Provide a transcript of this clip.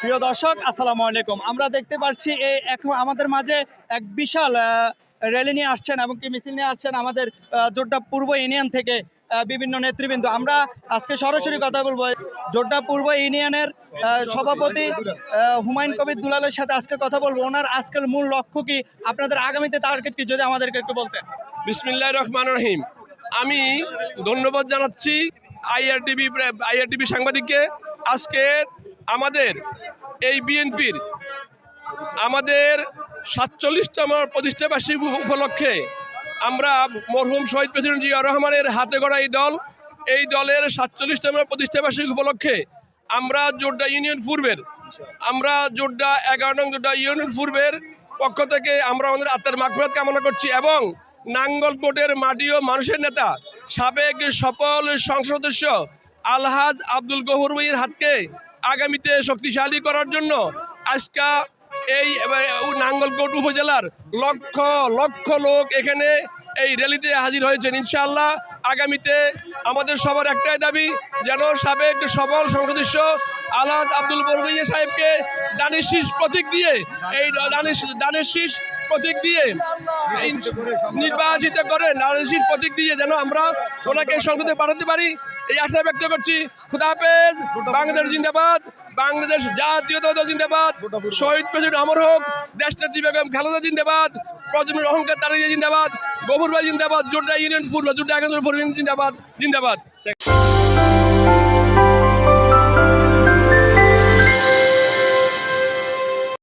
প্রিয় দর্শক, আসসালামু আলাইকুম। আমরা দেখতে পাচ্ছি এই এখন আমাদের মাঝে এক বিশাল র্যালি নিয়ে আসছেন এবং কি মিছিল নিয়ে আসছেন আমাদের জোড্ডা পূর্ব ইউনিয়ন থেকে বিভিন্ন নেতৃবৃন্দ। আমরা আজকে সরাসরি কথা বলব। জোড্ডা পূর্ব ইউনিয়নের সভাপতি হুমায়ুন কবির দুলালের সাথে আজকে কথা বলব। ওনার আজকের মূল লক্ষ্য কি? আপনাদের আগামীতে টার্গেট কি, যদি আমাদেরকে একটু বলতেন। বিসমিল্লাহ রহমান রহিম। আমি ধন্যবাদ জানাচ্ছি আইআরটিভি আইআরটিভি সাংবাদিককে। আজকে আমাদের এই বিএনপির আমাদের সাতচল্লিশতম প্রতিষ্ঠাবার্ষিকী উপ- উপলক্ষে আমরা মরহুম শহীদ প্রেসিডেন্ট জিয়া রহমানের হাতে গড়া এই দল, এই দলের সাতচল্লিশতম প্রতিষ্ঠাবার্ষিকী উপলক্ষে আমরা জোড্ডা ইউনিয়ন পূর্বের, আমরা জোড্ডা এগারো নং জোড্ডা ইউনিয়ন পূর্বের পক্ষ থেকে আমরা আমাদের আত্মার মাগফিরাত কামনা করছি এবং নাঙ্গলকোটের মাটি ও মানুষের নেতা, সাবেক সফল সংসদ সদস্য আলহাজ আব্দুল গফুর হাতকে আগামীতে শক্তিশালী করার জন্য আজকা এই নাঙ্গলকোট উপজেলার লক্ষ লক্ষ লোক এখানে এই র্যালিতে হাজির হয়েছেন। ইনশাআল্লাহ আগামীতে আমাদের সবার একটাই দাবি, যেন সাবেক সবল সংসদস্য আলহাজ আব্দুল বরগইয়া সাহেবকে দানের শীষ প্রতীক দিয়ে, এই দানের শীষ প্রতীক দিয়ে নির্বাচিত করে, দানের শীষ প্রতীক দিয়ে যেন আমরা ওনাকে সংসদে পাঠাতে পারি। এই আশা ব্যক্ত করছি খুদাফেজ বাংলাদেশ জিন্দাবাদ, বাংলাদেশ জাতীয় দল জিন্দাবাদ, শহীদ প্রেসিডেন্ট অমর হোক দেশ নেত্রী বেগম খালেদা জিন্দাবাদ, প্রজন্মের অহংকার তারিয়া জিন্দাবাদ, গফুর ভাই জিন্দাবাদ জোটা ইউনিয়ন পূর্ব জোটা পূর্ব জিন্দাবাদ জিন্দাবাদ।